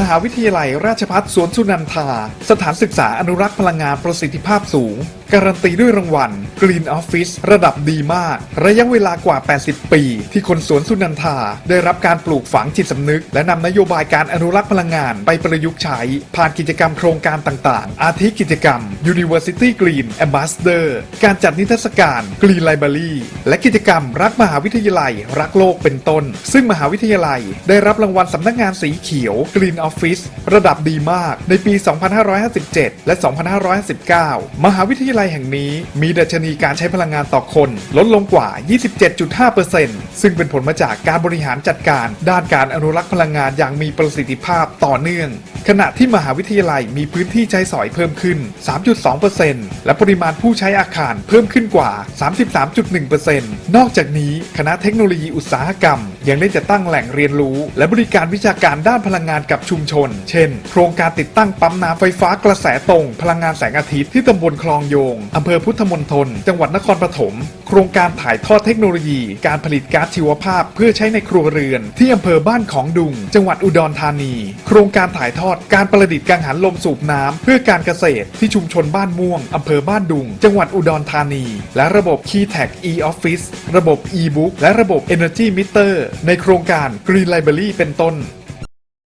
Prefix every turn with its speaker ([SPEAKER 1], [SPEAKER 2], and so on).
[SPEAKER 1] มหาวิทยาลัยราชภัฏสวนสุนันทา สถานศึกษาอนุรักษ์พลังงานประสิทธิภาพสูง การันตีด้วยรางวัล Green Office ระดับดีมาก ระยะเวลากว่า 80 ปี ที่คนสวนสุนันทา ได้รับการปลูกฝังจิตสำนึก และนำนโยบายการอนุรักษ์พลังงานไปประยุกต์ใช้ ผ่านกิจกรรมโครงการต่างๆ อาทิกิจกรรม University Green Ambassador การจัดนิทรรศการ Green Library และกิจกรรมรักมหาวิทยาลัย รักโลกเป็นต้น ซึ่งมหาวิทยาลัย ได้รับรางวัลสำนักงานสีเขียว Green Office ระดับดีมาก ในปี 2557 และ 2559 มหาวิทยาลัยแห่งนี้มีดัชนีการใช้พลังงานต่อคน ลดลงกว่า 27.5%ซึ่งเป็นผลมาจากการบริหารจัดการ ด้านการอนุรักษ์พลังงานอย่างมีประสิทธิภาพต่อเนื่อง ขณะที่มหาวิทยาลัยมีพื้นที่ใช้สอยเพิ่มขึ้น 3.2%และปริมาณผู้ใช้อาคารเพิ่มขึ้นกว่า 33.1%นอกจากนี้คณะเทคโนโลยีอุตสาหกรรมยังได้จะตั้งแหล่งเรียนรู้ และบริการวิชาการด้านพลังงานกับชุมชน เช่น โครงการติดตั้งปั๊มน้ำไฟฟ้ากระแสตรง พลังงานแสงอาทิตย์ที่ตำบลคลองโยงอำเภอพุทธมณฑลจังหวัดนครปฐม โครงการถ่ายทอดเทคโนโลยี การผลิตก๊าซชีวภาพ เพื่อใช้ในครัวเรือน ที่อำเภอบ้านของดุง จังหวัดอุดรธานี โครงการถ่ายทอดการประดิษฐ์กังหันลมสูบน้ำเพื่อการเกษตรที่ชุมชนบ้านม่วงอำเภอบ้านดุง จังหวัดอุดรธานี และระบบ Key Tag e-Office ระบบ e-book และระบบ Energy Meter ในโครงการ Green Library เป็นต้น